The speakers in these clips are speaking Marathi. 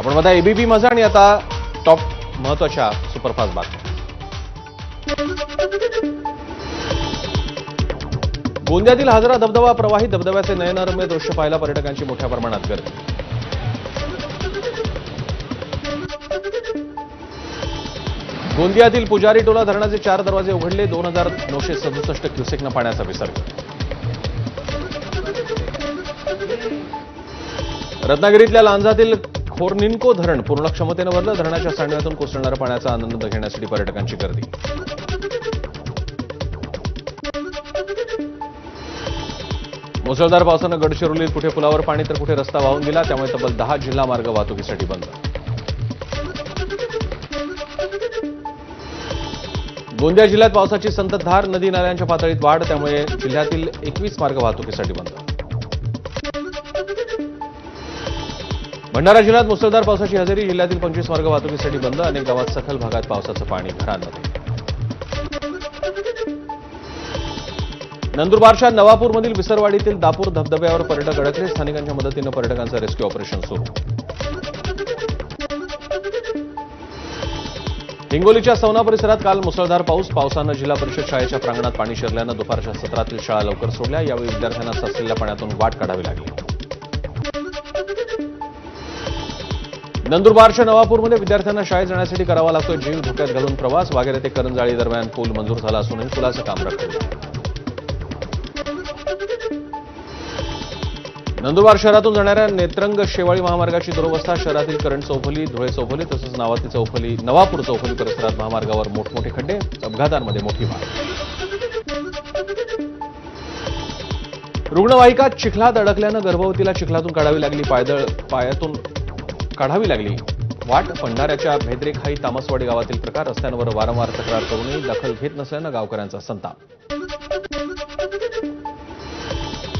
आपण बघा एबीपी माझा आणि आता टॉप महत्त्वाच्या सुपरफास्ट बातम्या. गोंदियातील हजरा धबधबा प्रवाही धबधब्याचे नयनरम्य दृश्य पाहायला पर्यटकांची मोठ्या प्रमाणात गर्दी. गोंदियातील पुजारी टोला धरणाचे चार दरवाजे उघडले दोन हजार नऊशे सदुसष्ट क्युसेकनं पाण्याचा विसर्ग. रत्नागिरीतल्या लांजातील खोरनिन्को धरण पूर्ण क्षमतेनं भरलं धरणाच्या सांडव्यातून कोसळणाऱ्या पाण्याचा आनंद घेण्यासाठी पर्यटकांची गर्दी. मुसळधार पावसानं गडचिरोलीत कुठे पुलावर पाणी तर कुठे रस्ता वाहून गेला त्यामुळे तब्बल दहा जिल्हा मार्ग वाहतुकीसाठी बंद. गोंदिया जिल्ह्यात पावसाची संततधार नदी नाल्यांच्या पातळीत वाढ त्यामुळे जिल्ह्यातील एकवीस मार्ग वाहतुकीसाठी बंद. भंडारा जिल्ह्यात मुसळधार पावसाची हजेरी जिल्ह्यातील पंचवीस मार्ग वाहतुकीसाठी बंद अनेक गावात सखल भागात पावसाचं पाणी घरांमध्ये. नंदुरबारच्या नवापूरमधील विसरवाडीतील दापूर धबधब्यावर पर्यटक अडकले स्थानिकांच्या मदतीनं पर्यटकांचं रेस्क्यू ऑपरेशन सुरू. हिंगोलीच्या सवना परिसरात काल मुसळधार पाऊस पावसानं जिल्हा परिषद शाळेच्या प्रांगणात पाणी शिरल्यानं दुपारच्या सत्रातील शाळा लवकर सोडल्या यावेळी विद्यार्थ्यांना साचलेल्या पाण्यातून वाट काढावी लागली. नंदुरबारच्या नवापूरमध्ये विद्यार्थ्यांना शाळेत जाण्यासाठी करावा लागतो जीव धोक्यात घालून प्रवास. वागेरे ते करंजाळी दरम्यान पूल मंजूर झाला असूनही पुलाचं काम राखलं नंदुरबार शहरातून जाणाऱ्या नेत्रंग शेवाळी महामार्गाची दुरवस्था शहरातील करंट चौफली धुळे चौफली तसंच नावाती चौफली नवापूर चौफली परिसरात महामार्गावर मोठमोठे खड्डे अपघातांमध्ये मोठी वाढ. रुग्णवाहिका चिखलात अडकल्यानं गर्भवतीला चिखलातून काढावी लागली पायदळ पायातून काढावी लागली. वाट पंढाऱ्याच्या भेदरेखाई तामसवाडी गावातील प्रकार रस्त्यांवर वारंवार तक्रार करूनही दखल घेत नसल्यानं गावकऱ्यांचा संताप.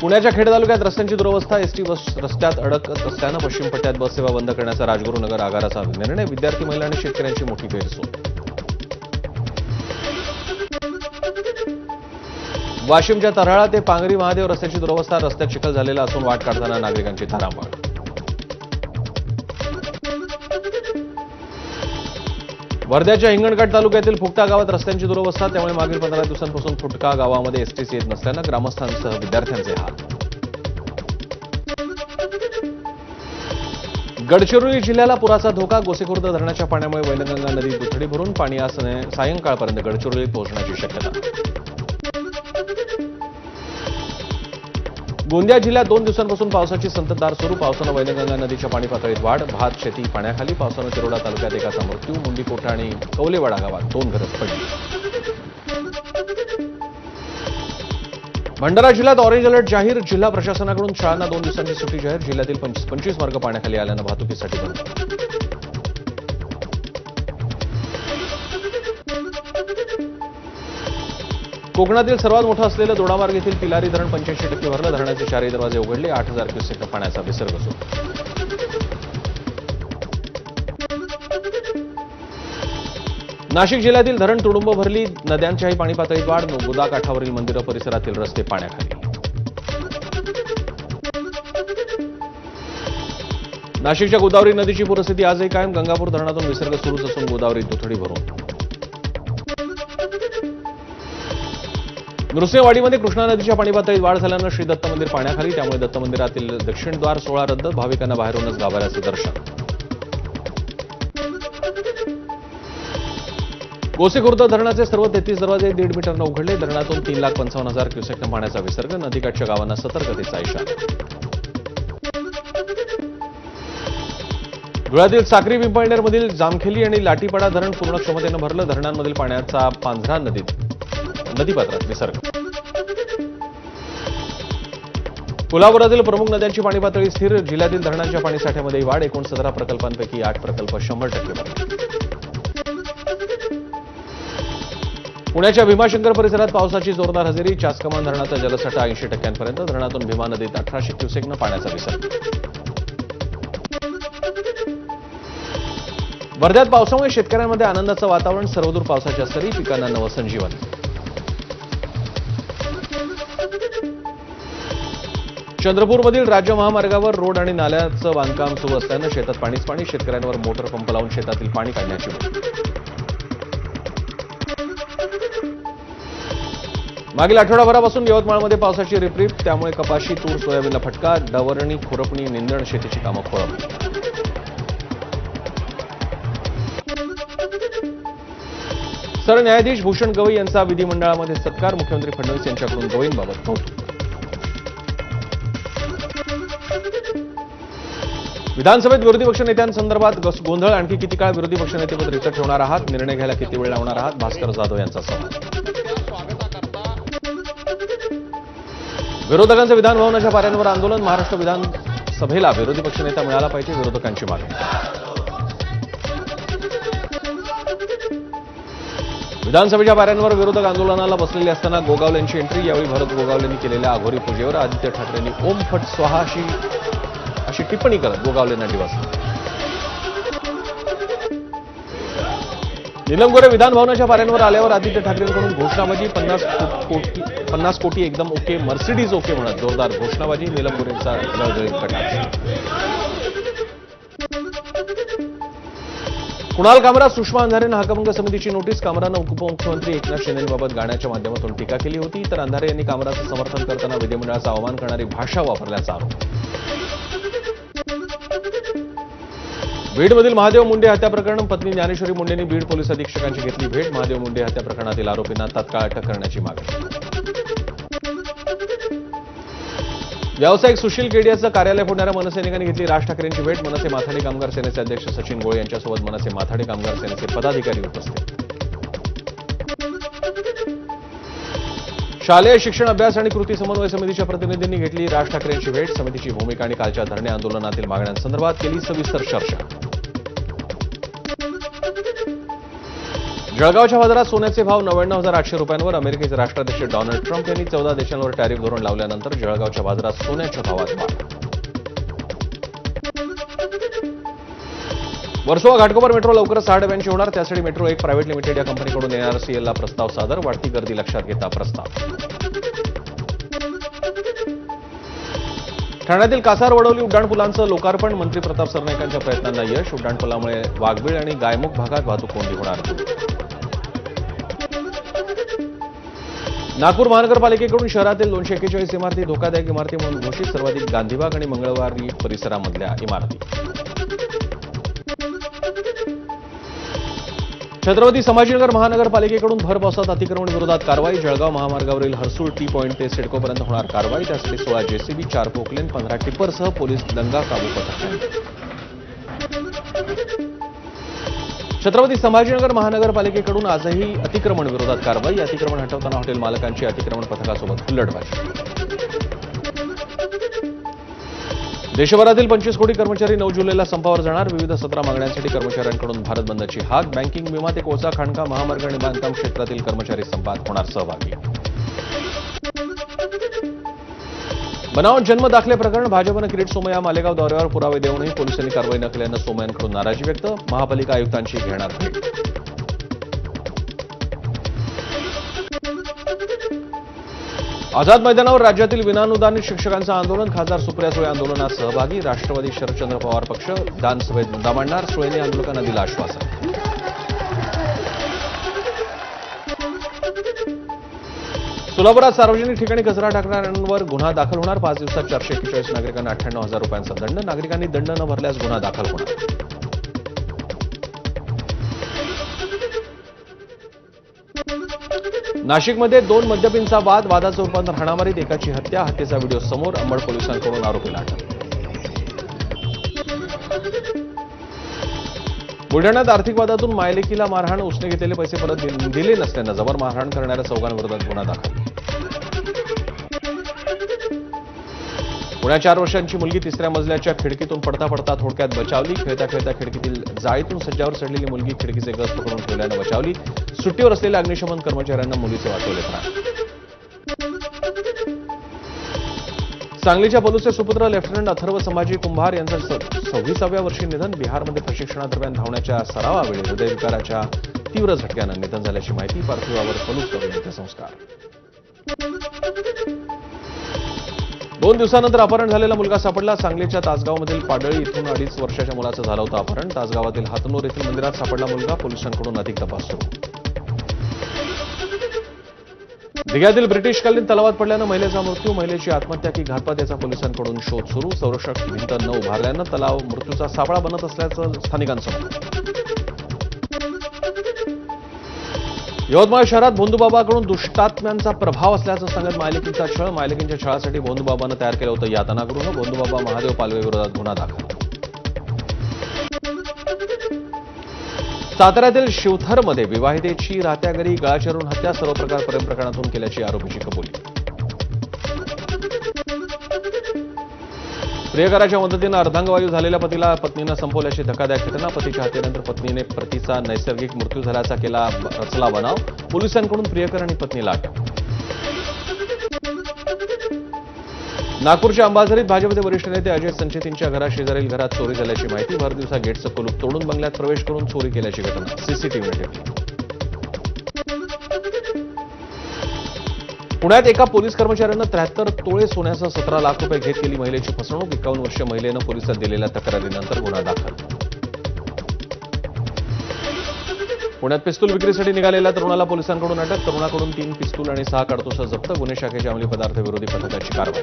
पुण्याच्या खेड तालुक्यात रस्त्यांची दुरवस्था एसटी बस रस्त्यात अडकत असल्यानं पश्चिम पट्ट्यात बस सेवा बंद करण्याचा राजगुरुनगर आगाराचा निर्णय विद्यार्थी महिला आणि शेतकऱ्यांची मोठी गैरसोय वाशिमच्या तऱ्हाळा ते पांगरी महादेव रस्त्याची दुरवस्था रस्त्यात चिखल झालेला असून वाट काढताना नागरिकांची तारांबळ वर्ध्याच्या हिंगणघाट तालुक्यातील फुटका गावात रस्त्यांची दुरवस्था त्यामुळे मागील पंधरा दिवसांपासून फुटका गावामध्ये एसटीसी येत नसल्यानं ग्रामस्थांसह विद्यार्थ्यांचे हाल. गडचिरोली जिल्ह्याला पुराचा धोका गोसेखुर्द धरणाच्या पाण्यामुळे वैनगंगा नदी दुथडी भरून पाणी आज सायंकाळपर्यंत गडचिरोलीत पोहोचण्याची शक्यता. गोंदिया जिल्ह्यात दोन दिवसांपासून पावसाची संततधार सुरू. पावसानं वैनगंगा नदीच्या पाणी पातळीत वाढ भात शेती पाण्याखाली. पावसानं तिरोडा तालुक्यात एकाचा मृत्यू मुंडीकोटा आणि कौलेवाडा गावात दोन घरं पडली. भंडारा जिल्ह्यात ऑरेंज अलर्ट जाहीर. जिल्हा प्रशासनाकडून शाळांना दोन दिवसांची सुट्टी जाहीर. जिल्ह्यातील पंचवीस मार्ग पाण्याखाली आल्यानं वाहतुकीसाठी बंद. कोकणातील सर्वात मोठं असलेलं दोडामार्ग येथील तिलारी धरण पंच्याऐंशी टक्के भरलं. धरणाचे चारही दरवाजे उघडले. आठ हजार क्युसेक पाण्याचा विसर्ग सुरू. नाशिक जिल्ह्यातील धरण तुडुंब भरली. नद्यांच्याही पाणी पातळीत वाढ. गोदा काठावरील मंदिरं परिसरातील रस्ते पाण्याखाली. नाशिकच्या गोदावरी नदीची पूरस्थिती आजही कायम. गंगापूर धरणातून विसर्ग सुरूच असून गोदावरी दुथडी भरून. नृसिंहवाडीमध्ये कृष्णा नदीच्या पाणी पातळीत वाढ झाल्यानं श्री दत्त मंदिर पाण्याखाली त्यामुळे दत्त मंदिरातील दक्षिण द्वार सोळा रद्द भाविकांना बाहेरूनच गाभाऱ्याचं दर्शन. गोसेखुर्द धरणाचे सर्व तेहतीस दरवाजे दीड मीटरनं उघडले. धरणातून तीन लाख पंचावन्न हजार क्युसेकनं पाण्याचा विसर्ग. नदीकाठच्या गावांना सतर्कतेचा इशारा. धुळ्यातील साक्री पिंपळनेरमधील जामखेली आणि लाटीपाडा धरण पूर्ण क्षमतेनं भरलं. धरणांमधील पाण्याचा पांझरा नदीत. नदीपात्रात विसर्ग. कोल्हापुरातील प्रमुख नद्यांची पाणी पातळी स्थिर जिल्ह्यातील धरणांच्या पाणीसाठ्यामध्ये वाढ एकूण सतरा प्रकल्पांपैकी आठ प्रकल्प शंभर टक्के पुण्याच्या भीमाशंकर परिसरात पावसाची जोरदार हजेरी चासकमान धरणाचा जलसाठा ऐंशी टक्क्यांपर्यंत धरणातून भीमा नदीत अठराशे क्युसेकनं पाण्याचा विसर्ग. वर्ध्यात पावसामुळे शेतकऱ्यांमध्ये आनंदाचं वातावरण सर्वदूर पावसाच्या सरी पिकांना नवसंजीवन चंद्रपूरमधील राज्य महामार्गावर रोड आणि नाल्याचं बांधकाम सुरू असल्यानं शेतात पाणीच पाणी शेतकऱ्यांवर मोटर पंप लावून शेतातील पाणी काढण्याची मागील आठवडाभरापासून यवतमाळमध्ये पावसाची रिपरिप त्यामुळे कपाशी तूर सोयाबीनला फटका डवरणी खुरपणी निंदण शेतीची कामं खोळंबली सरन्यायाधीश भूषण गवई यांचा विधिमंडळामध्ये सत्कार मुख्यमंत्री फडणवीस यांच्याकडून गवईंबाबत कौतुक. विधानसभेत विरोधी पक्ष नेत्यांसंदर्भात गोंधळ आणखी किती काळ विरोधी पक्षनेतेपद रिक्त ठेवणार आहात? निर्णय घ्यायला किती वेळ लावणार आहात? भास्कर जाधव यांचा सवाल. विरोधकांचं विधानभवनाच्या पाऱ्यांवर आंदोलन महाराष्ट्र विधानसभेला विरोधी पक्षनेता मिळाला पाहिजे विरोधकांची मागणी. विधानसभेच्या पाऱ्यांवर विरोधक आंदोलनाला बसलेले असताना गोगावलेंची एंट्री यावेळी भरत गोगावलेंनी केलेल्या अघोरी पूजेवर आदित्य ठाकरेंनी ओम फट स्वाहा अशी अशी टिप्पणी करत गोगावलेंना डिवसलं निलम गोरे विधानभवनाच्या पाऱ्यांवर आल्यावर आदित्य ठाकरेंकडून घोषणाबाजी पन्नास कोटी पन्नास कोटी एकदम ओके मर्सिडीज ओके म्हणत जोरदार घोषणाबाजी निलम गोरेंचा जळजळीत प्रकार. कुणाल कामरा सुषमा अंधारेनं हकभंग समितीची नोटीस कामरानं उपमुख्यमंत्री एकनाथ शिंदेबाबत गाण्याच्या माध्यमातून टीका केली होती तर अंधारे यांनी कामराचं समर्थन करताना विधिमंडळाचा अवमान करणारी भाषा वापरल्याचा आरोप. बीडमधील महादेव मुंडे हत्या प्रकरण पत्नी ज्ञानेश्वरी मुंडेंनी बीड पोलीस अधीक्षकांची घेतली भेट. महादेव मुंडे हत्या प्रकरणातील आरोपींना तात्काळ अटक करण्याची मागणी. व्यावसायिक सुशील केडियाचं कार्यालय फोडणाऱ्या मनसैनिकांनी घेतली राज ठाकरेंची भेट. मनसे माथाडी कामगार सेनेचे अध्यक्ष सचिन गोळे यांच्यासोबत मनसे माथाडी कामगार सेनेचे पदाधिकारी उपस्थित. शालेय शिक्षण अभ्यास आणि कृती समन्वय समितीच्या प्रतिनिधींनी घेतली राज ठाकरेंची भेट. समितीची भूमिका आणि कालच्या धरणे आंदोलनातील मागण्यांसंदर्भात केली सविस्तर चर्चा. जळगावच्या बाजारात सोन्याचे भाव नव्याण्णव हजार आठशे रुपयांवर अमेरिकेचे राष्ट्राध्यक्ष डोनाल्ड ट्रम्प यांनी चौदा देशांवर टॅरिफ धोरण लावल्यानंतर जळगावच्या बाजारात सोन्याच्या भावात वाढ. वर्सोवा घाटकोपर मेट्रो लवकरच सहा डब्यांची होणार. त्यासाठी मेट्रो एक प्रायव्हेट लिमिटेड या कंपनीकडून एनआरसीएलला प्रस्ताव सादर. वाढती गर्दी लक्षात घेता प्रस्ताव. ठाण्यातील कासार वडवली उड्डाणपुलांचं लोकार्पण. मंत्री प्रताप सरनाईकांच्या प्रयत्नांना यश. उड्डाणपुलामुळे वाघबीळ आणि गायमुख भागात वाहतूक कोंडी होणार. नागपूर महानगरपालिकेकडून शहरातील दोनशे एक्केचाळीस इमारती धोकादायक इमारती म्हणून घोषित. सर्वाधिक गांधीबाग आणि मंगळवारी परिसरामधल्या इमारती. छत्रपती संभाजीनगर महानगरपालिकेकडून भर पावसात अतिक्रमण विरोधात कारवाई. जळगाव महामार्गावरील हर्सूल टी पॉईंट ते सिडकोपर्यंत होणार कारवाई. त्यासाठी सोळा जेसीबी चार पोकलेन पंधरा टिप्परसह पोलीस दंगा काबू पथक. छत्रपती संभाजीनगर महानगरपालिकेकडून आजही अतिक्रमण विरोधात कारवाई. अतिक्रमण हटवताना हॉटेल मालकांची अतिक्रमण पथकासोबत हुल्लडबाजी देशभरातील पंचवीस कोटी कर्मचारी नऊ जुलैला संपावर जाणार. विविध सतरा मागण्यांसाठी कर्मचाऱ्यांकडून भारत बंदची हाक. बँकिंग विमा ते कोचा खाणका महामार्ग आणि बांधकाम क्षेत्रातील कर्मचारी संपात होणार सहभागी. बनाव जन्म दाखले प्रकरण भाजपनं किरीट सोमय्या मालेगाव दौऱ्यावर पुरावे देऊनही पोलिसांनी कारवाई न केल्यानं सोमय्यांकडून नाराजी व्यक्त महापालिका आयुक्तांची घेणार भेट आझाद मैदानावर राज्यातील विनानुदानित शिक्षकांचं आंदोलन खासदार सुप्रिया सुळे आंदोलनात सहभागी राष्ट्रवादी शरदचंद्र पवार पक्ष विधानसभेत मुद्दा मांडणार सुळेने आंदोलकांना दिलं आश्वासन. सोलापुरात सार्वजनिक ठिकाणी कचरा टाकणाऱ्यांवर गुन्हा दाखल होणार. पाच दिवसात चारशे एक्केचाळीस नागरिकांना अठ्ठ्याण्णव हजार रुपयांचा दंड. नागरिकांनी दंड न भरल्यास गुन्हा दाखल होणार. नाशिकमध्ये दोन मद्यपींचा वाद. वादाचं रूपांतर हाणामारीत एकाची हत्या हत्येचा व्हिडिओ समोर. अंबड पोलिसांकडून आरोपीला अटक. बुलढाण्यात आर्थिक वादातून मायलेकीला मारहाण उसने घेतलेले पैसे परत दिले नसल्यानं जबर मारहाण करणाऱ्या चौघांविरोधात गुन्हा दाखल. पुण्या चार वर्षांची मुलगी तिसऱ्या मजल्याच्या खिडकीतून पडता पडता थोडक्यात बचावली. खेळता खेळता खिडकीतील जाळीतून सज्जावर चढलेली मुलगी खिडकीचे गस्त पकडून ठेवल्यानं बचावली. सुट्टीवर असलेल्या अग्निशमन कर्मचाऱ्यांना मुलीचे वाचवले प्राण. सांगलीच्या पलूसचे सुपुत्र लेफ्टनंट अथर्व संभाजी कुंभार यांचं सव्वीसाव्या वर्षी निधन बिहारमध्ये प्रशिक्षणादरम्यान धावण्याच्या सरावावेळी हृदयविकाराच्या तीव्र झटक्यानं निधन झाल्याची माहिती पार्थिवावर बलूच करून अंत्यसंस्कार दोन दिवसानंतर अपहरण झालेला मुलगा सापडला. सांगलीच्या तासगावमधील पाडळी इथून अडीच वर्षाच्या मुलाचं झालं होतं अपहरण. तासगावातील हातनूर येथील मंदिरात सापडला मुलगा. पोलिसांकडून अधिक तपास सुरू. दिघ्यातील ब्रिटिशकालीन तलावात पडल्यानं महिलेचा मृत्यू महिलेची आत्महत्या की घातपात याचा पोलिसांकडून शोध सुरू. संरक्षक भिंत न उभारल्यानं तलाव मृत्यूचा सापळा बनत असल्याचं स्थानिकांचं यवतमाळ शहरात भोंदूबाबाकडून दुष्टात्म्यांचा प्रभाव असल्याचं सांगत मायलेकीचा छळ. मायलेकींच्या छळासाठी भोंदूबाबानं तयार केलं होतं यातनागृह भोंदूबाबा महादेव पालवे विरोधात गुन्हा दाखल साताऱ्यातील शिवथरमध्ये विवाहितेची राहत्या घरी गळाचरून हत्या सर्व प्रकार प्रेम प्रकरणातून केल्याची आरोपीची कबुली. प्रियकराच्या मदतीनं अर्धांगवायू झालेल्या पतीला पत्नीनं संपवल्याची धक्कादायक घटना. पतीच्या हत्येनंतर पत्नीने पतीचा नैसर्गिक मृत्यू झाल्याचा केला रचला बनाव. पोलिसांकडून प्रियकर आणि पत्नीला अटक. नागपूरच्या अंबाझरीत भाजपचे वरिष्ठ नेते अजय संचेतींच्या घराशेजारील घरात चोरी झाल्याची माहिती भर दिवसा गेटचं कुलूप तोडून बंगल्यात प्रवेश करून चोरी केल्याची घटना. सीसीटीव्हीने पुण्यात एका पोलीस कर्मचाऱ्यानं त्र्याहत्तर तोळे सोन्यासह सतरा लाख रुपये घेत केली महिलेची फसवणूक. एकावन्न वर्ष महिलेनं पोलिसात दिलेल्या तक्रारीनंतर गुन्हा दाखल. पुण्यात पिस्तूल विक्रीसाठी निघालेल्या तरुणाला पोलिसांकडून अटक. तरुणाकडून तीन पिस्तूल आणि सहा काडतोसा जप्त. गुन्हे शाखेच्या अंमली पदार्थ विरोधी पथकाची कारवाई.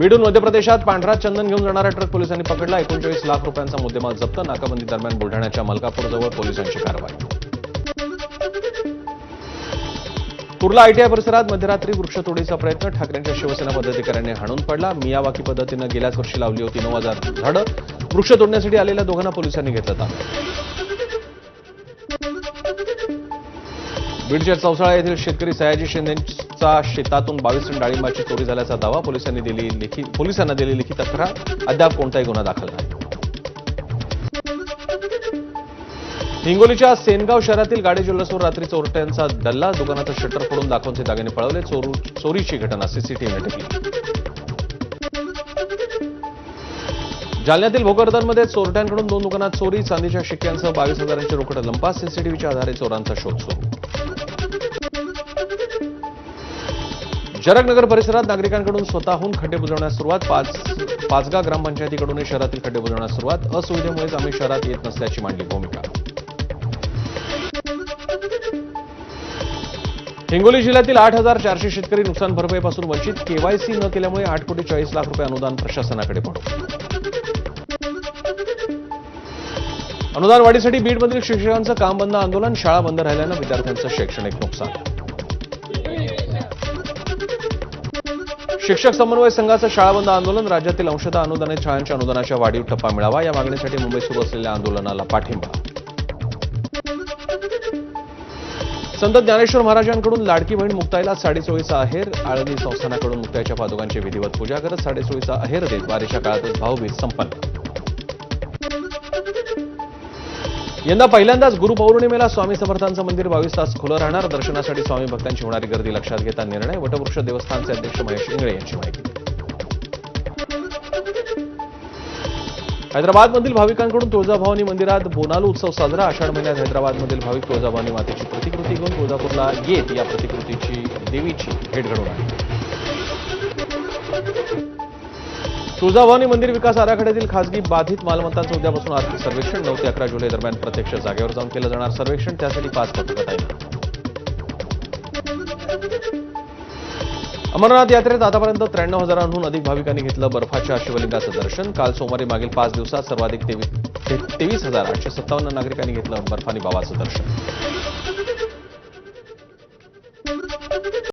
बीडून मध्य प्रदेशात पांढरा चंदन घेऊन जाणारा ट्रक पोलिसांनी पकडला. एकोणचाळीस लाख रुपयांचा मुद्देमाल जप्त. नाकाबंदी दरम्यान बुलढाण्याच्या मलकापूरजवळ पोलिसांची कारवाई. कुर्ला आयटीआय परिसरात मध्यरात्री वृक्षतोडीचा प्रयत्न. ठाकरेंच्या शिवसेना पदाधिकाऱ्यांनी हाणून पडला. मियावाकी पद्धतीनं गेल्याच वर्षी लावली होती नऊ हजार झाडं. वृक्ष तोडण्यासाठी आलेल्या दोघांना पोलिसांनी घेतलं ताब्यात बीडच्या चौसाळा येथील शेतकरी सयाजी शिंदेचा शेतातून बावीस टन डाळिंबाची चोरी झाल्याचा दावा पोलिसांनी दिली लिखित पोलिसांना दिली लिखित तक्रार. अद्याप कोणताही गुन्हा दाखल नाही. हिंगोलीच्या सेनगाव शहरातील गाडी ज्वेलर्सवर रात्री चोरट्यांचा दल्ला. दुकानाचं शटर फोडून दाखवूनचे दागिने पळवले. चोरीची घटना सीसीटीव्हीने टिकली जालन्यातील भोकरदनमध्ये चोरट्यांकडून दोन दुकानात चोरी. चांदीच्या शिक्क्यांसह बावीस हजारांची रोकड लंपास. सीसीटीव्हीच्या आधारे चोरांचा शोध सुरू. जरगनगर परिसरात नागरिकांकडून स्वतःहून खड्डे बुजवण्यास सुरुवात पाच पाचगा ग्रामपंचायतीकडून शहरातील खड्डे बुजवण्यास सुरुवात. असुविधेमुळेच आम्ही शहरात येत नसल्याची मांडली भूमिका. हिंगोली जिल्ह्यातील आठ हजार चारशे शेतकरी नुकसान भरपाईपासून वंचित. केवायसी न केल्यामुळे आठ कोटी चाळीस लाख रुपये अनुदान प्रशासनाकडे पडू अनुदान वाढीसाठी बीडमधील शिक्षकांचं काम बंद आंदोलन. शाळा बंद राहिल्यानं विद्यार्थ्यांचं शैक्षणिक नुकसान. शिक्षक समन्वय संघाचं शाळाबंद आंदोलन राज्यातील अंशतः अनुदानित शाळांच्या अनुदानाच्या वाढीव टप्पा मिळावा या मागणीसाठी मुंबईत सुरू असलेल्या आंदोलनाला पाठिंबा. संत ज्ञानेश्वर महाराजांकडून लाडकी बहीण मुक्ताईला साडेचोळीचा अहेर आळंदी संस्थानाकडून मुक्ताईच्या पादुकांची विधिवत पूजा करत साडेचोळीचा अहेर देत वारीच्या काळातच भाऊबीज संपन्न. यंदा पहिल्यांदाच गुरुपौर्णिमेला स्वामी समर्थांचं मंदिर बावीस तास खुलं राहणार. दर्शनासाठी स्वामी भक्तांची होणारी गर्दी लक्षात घेता निर्णय. वटवृक्ष देवस्थानचे अध्यक्ष महेश इंगळे यांची माहिती. हैदराबादमधील भाविकांकडून तुळजाभवानी मंदिरात बोनालू उत्सव साजरा. आषाढ महिन्यात हैदराबादमधील भाविक तुळजाभवानी मातेची प्रतिकृती घेऊन तुळजापूरला येत. या प्रतिकृतीची देवीची भेट घडवून तुळजाभवानी मंदिर विकास आराखड्यातील खासगी बाधित मालमत्तांचं उद्यापासून आर्थिक सर्वेक्षण नऊ ते अकरा जुलै दरम्यान प्रत्यक्ष जागेवर जाऊन केलं जाणार सर्वेक्षण. त्यासाठी पाच पथकं अमरनाथ यात्रेत आतापर्यंत त्र्याण्णव हजारांहून अधिक भाविकांनी घेतलं बर्फाच्या शिवलिंगाचं दर्शन. काल सोमवारी मागील पाच दिवसात सर्वाधिक तेवीस हजार आठशे सत्तावन्न नागरिकांनी घेतलं बर्फानी बाबाचं दर्शन.